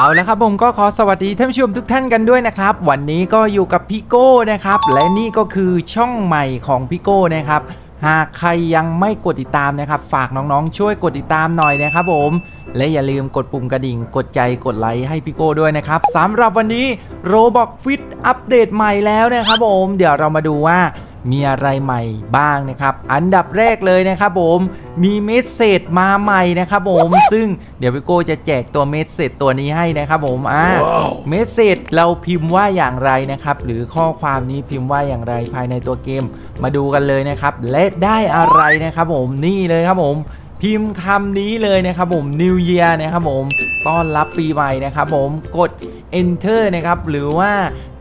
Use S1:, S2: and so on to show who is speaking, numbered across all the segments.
S1: เอาละครับผมก็ขอสวัสดีท่านผู้ชมทุกท่านกันด้วยนะครับ วันนี้ก็อยู่กับพี่โก้นะครับ และนี่ก็คือช่องใหม่ของพี่โก้นะครับ หากใครยังไม่กดติดตามนะครับ ฝากน้องๆ ช่วยกดติดตามหน่อยนะครับผม และอย่าลืมกดปุ่มกระดิ่ง กดใจกดไลค์ให้พี่โก้ด้วยนะครับสำหรับวันนี้ Roblox Fit อัปเดตใหม่แล้วนะครับผม เดี๋ยวเรามาดูว่า มีอะไรใหม่บ้างนะครับ อันดับแรกเลยนะครับผมมีเมสเซจมาใหม่นะครับผมซึ่งเดี๋ยวพี่โก้จะแจกตัวเมสเซจตัวนี้ให้นะครับผมอ่าเมสเซจเราพิมพ์ว่าอย่างไรนะครับ หรือข้อความนี้พิมพ์ว่าอย่างไรภายในตัวเกม มาดูกันเลยนะครับ และได้อะไรนะครับผมนี่เลยครับผมพิมพ์คำนี้เลยนะครับผม New Year นะครับผม ต้อนรับปีใหม่นะครับผม กด Enter นะครับ หรือว่า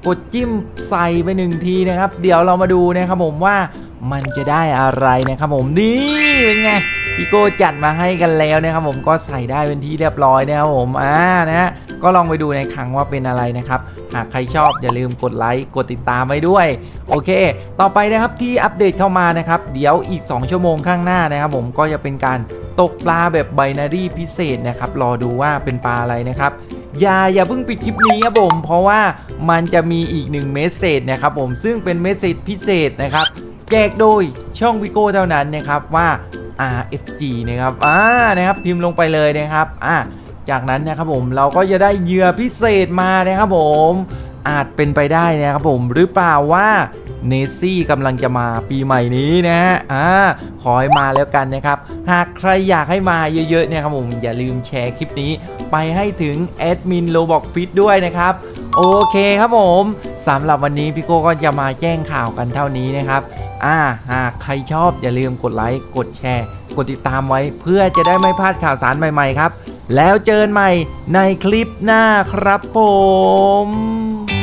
S1: กดจิ้มใส่ไปหนึ่งทีนะครับ เดี๋ยวเรามาดูนะครับผมว่ามันจะได้อะไรนะครับผมนี่เป็นไงพี่โก้จัดมาให้กันแล้วนะครับผมก็ใส่ได้เป็นที่เรียบร้อยนะครับผมอ่านะฮะก็ลองไปดูในครั้งว่าเป็นอะไรนะครับ หากใครชอบอย่าลืมกดไลค์กดติดตามไว้ด้วย โอเค ต่อไปนะครับที่อัปเดตเข้ามานะครับ เดี๋ยวอีก 2 ชั่วโมงข้างหน้านะครับผมก็จะเป็นการตกปลาแบบไบนารี่พิเศษนะครับรอดูว่าเป็นปลาอะไรนะครับ อย่าอย่าเพิ่งปิดคลิปนี้ครับผม เพราะว่ามันจะมีอีกหนึ่งเมสเซจนะครับผมซึ่งเป็นเมสเซจพิเศษนะครับแจกโดยช่องวิโก้เท่านั้นนะครับว่า RFG นะครับอ่านะครับพิมพ์ลงไปเลยนะครับอ่าจากนั้นนะครับผมเราก็จะได้เหยื่อพิเศษมานะครับผมอาจเป็นไปได้นะครับผมหรือเปล่าว่า เนซี่กำลังจะมาปีใหม่นี้นะฮะอ่าขอให้มาแล้วกันนะครับ หากใครอยากให้มาเยอะๆเนี่ยครับผมอย่าลืมแชร์คลิปนี้ ไปให้ถึงแอดมินโลบอกฟิตด้วยนะครับ โอเคครับผมสำหรับวันนี้พี่โก้ก็จะมาแจ้งข่าวกันเท่านี้นะครับอ่าหากใครชอบอย่าลืมกดไลค์กดแชร์ กดติดตามไว้เพื่อจะได้ไม่พลาดข่าวสารใหม่ๆครับ แล้วเจอกันใหม่ในคลิปหน้าครับผม